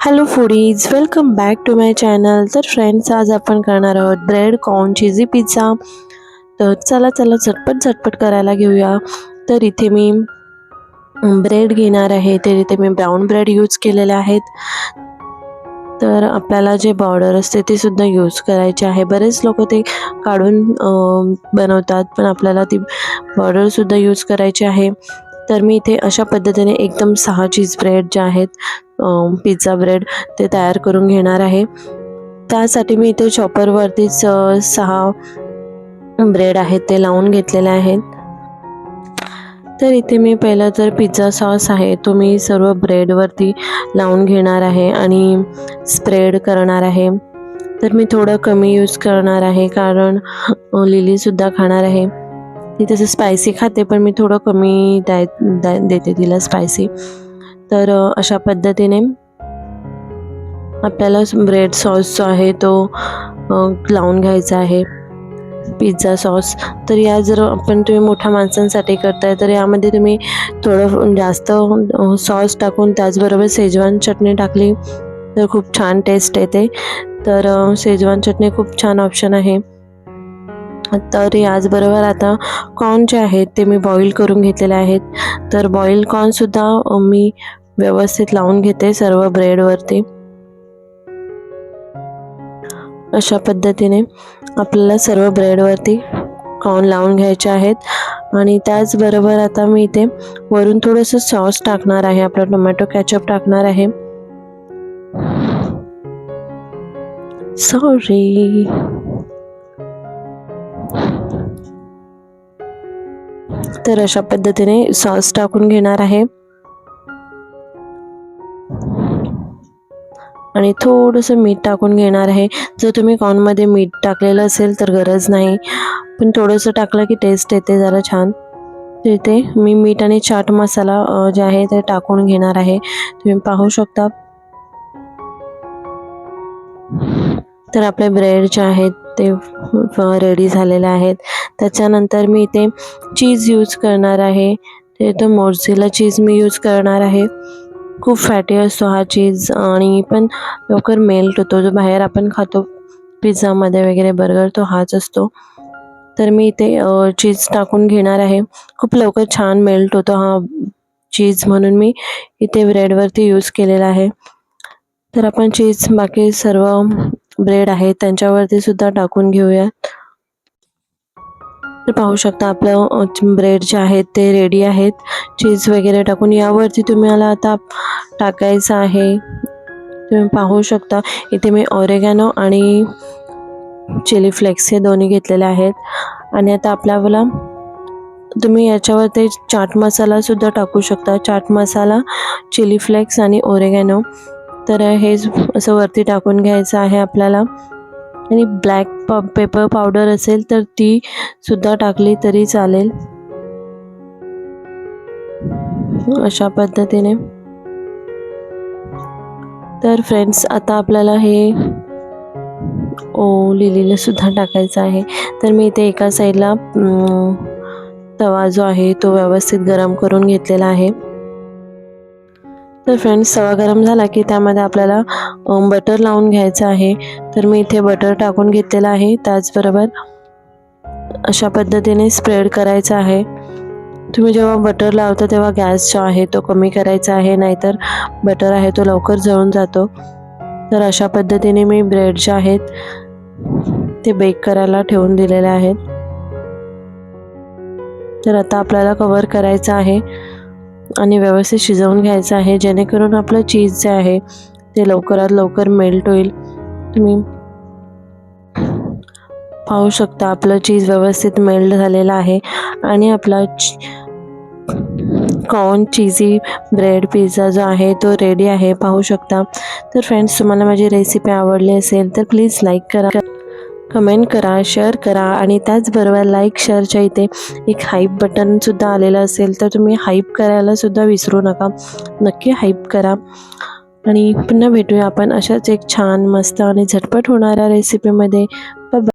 Hello foodies welcome back to my channel तर friends आज आपण करणार आहोत ब्रेड कॉर्न चिझी पिझ्झा तर चला चला झटपट झटपट करायला घेऊया. तर इथे मी ब्रेड घेणार आहे. तर इथे मी ब्राऊन ब्रेड यूज केलेले आहेत. तर आपल्याला जे बॉर्डर असते ते सुद्धा यूज करायचे आहे. बरेच लोक ते काढून बनवतात पण आपल्याला ती बॉर्डरसुद्धा यूज करायची आहे. तर मी इथे अशा पद्धतीने एकदम सहा चीज ब्रेड जे आहेत पिझ्झा ब्रेड ते तयार करून घेणार आहे. त्यासाठी मी इथे चॉपरवरतीच सहा ब्रेड आहेत ते लावून घेतलेले आहेत. तर इथे मी पहिला तर पिझ्झा सॉस आहे तो मी सर्व ब्रेडवरती लावून घेणार आहे आणि स्प्रेड करणार आहे. तर मी थोडं कमी यूज करणार आहे कारण लिलीसुद्धा खाणार आहे. ती तसं स्पायसी खाते पण मी थोडं कमी द्याय द्या देते तिला स्पायसी तर अशा पद्धतीने आपल्याला ब्रेड सॉस जो आहे तो लावून घ्यायचा आहे. पिझ्झा सॉस तर या जर आपण तुम्ही मोठ्या माणसांसाठी करताय तर यामध्ये तुम्ही थोडं जास्त सॉस टाकून त्याचबरोबर शेजवान चटणी टाकली तर खूप छान टेस्ट येते. तर शेजवान चटणी खूप छान ऑप्शन आहे. तर याचबरोबर आता कॉर्न जे आहेत ते मी बॉईल करून घेतलेले आहेत. तर बॉईल कॉर्नसुद्धा मी व्यवस्थित लावून घेते सर्व ब्रेडवरती अशा पद्धतीने आपल्याला सर्व ब्रेडवरती कॉर्न लावून घ्यायचे आहेत. आणि त्याचबरोबर आता मी इथे वरून थोडंसं सॉस टाकणार आहे. आपला टोमॅटो कॅचअप टाकणार आहे. सॉरी तर अशा पद्धतीने सॉस टाकून घेणार आहे. आणि थोडंसं मीठ टाकून घेणार आहे. जर तुम्ही कॉर्नमध्ये मीठ टाकलेलं असेल तर गरज नाही. पण थोडंसं टाकलं की टेस्ट येते जरा छान. तिथे मी मीठ आणि चाट मसाला जे आहे ते टाकून घेणार आहे. तुम्ही पाहू शकता. तर आपले ब्रेड जे आहेत ते रेडी झालेले आहेत. त्याच्यानंतर मी इथे चीज यूज करणार आहे. ते तो मोर्झिला चीज मी यूज करणार आहे. खूप फॅटी असतो हा चीज आणि पण लवकर मेल्ट होतो. जो बाहेर आपण खातो पिझ्झामध्ये वगैरे बर्गर तो हाच असतो. तर मी इथे चीज टाकून घेणार आहे. खूप लवकर छान मेल्ट होतो हा चीज म्हणून मी इथे ब्रेडवरती यूज केलेला आहे. तर आपण चीज बाकी सर्व ब्रेड आहेत त्यांच्यावरती सुद्धा टाकून घेऊया. तर पाहू शकता आपलं ब्रेड जे आहेत ते रेडी आहेत. चीज वगैरे टाकून यावरती तुम्हाला आता टाकायचं आहे. तुम्ही पाहू शकता इथे मी ऑरेगॅनो आणि चिली फ्लेक्स हे दोन्ही घेतलेले आहेत. आणि आता आपल्याला तुम्ही याच्यावर ते चाट मसालासुद्धा टाकू शकता. चाट मसाला चिली फ्लेक्स आणि ओरेगॅनो तर हे असं वरती टाकून घ्यायचं आहे आपल्याला. आणि ब्लॅक प पेपर पावडर असेल तर ती सुद्धा टाकली तरी चालेल. अशा पद्धतीने. तर फ्रेंड्स आता आपल्याला हे ओ लिहिलेलं सुद्धा टाकायचं आहे. तर मी इथे एका साईडला तवा जो आहे तो व्यवस्थित गरम करून घेतलेला आहे. तर फ्रेंड्स तवा गरम झाला की त्यामध्ये आपल्याला बटर लावून घ्यायचं आहे. तर मी इथे बटर टाकून घेतलेलं आहे. त्याचबरोबर अशा पद्धतीने स्प्रेड करायचं आहे. तुम्ही जेव्हा बटर लावता तेव्हा गॅस जो आहे तो कमी करायचा आहे नाहीतर बटर आहे तो लवकर जळून जातो. तर अशा पद्धतीने मी ब्रेड जे आहेत ते बेक करायला ठेवून दिलेले आहेत. तर आता आपल्याला कवर करायचं आहे. आणि व्यवस्थित शिजवून घ्यायचं आहे जेणेकरून आपलं चीज जे आहे ते लवकरात लवकर मेल्ट होईल. तुम्ही पाहू शकता आपलं चीज व्यवस्थित मेल्ट झालेलं आहे आणि आपला कॉर्न चीजी ब्रेड पिझ्झा जो आहे तो रेडी आहे. पाहू शकता. तर फ्रेंड्स तुम्हाला माझी रेसिपी आवडली असेल तर प्लीज लाईक करा. कमेंट करा शेअर करा आणि त्याचबरोबर लाईक शेअरच्या इथे एक हाईप बटनसुद्धा आलेलं असेल तर तुम्ही हाईप करायलासुद्धा विसरू नका. नक्की हाईप करा. आणि पुन्हा भेटूया आपण अशाच एक छान मस्त आणि झटपट होणाऱ्या रेसिपीमध्ये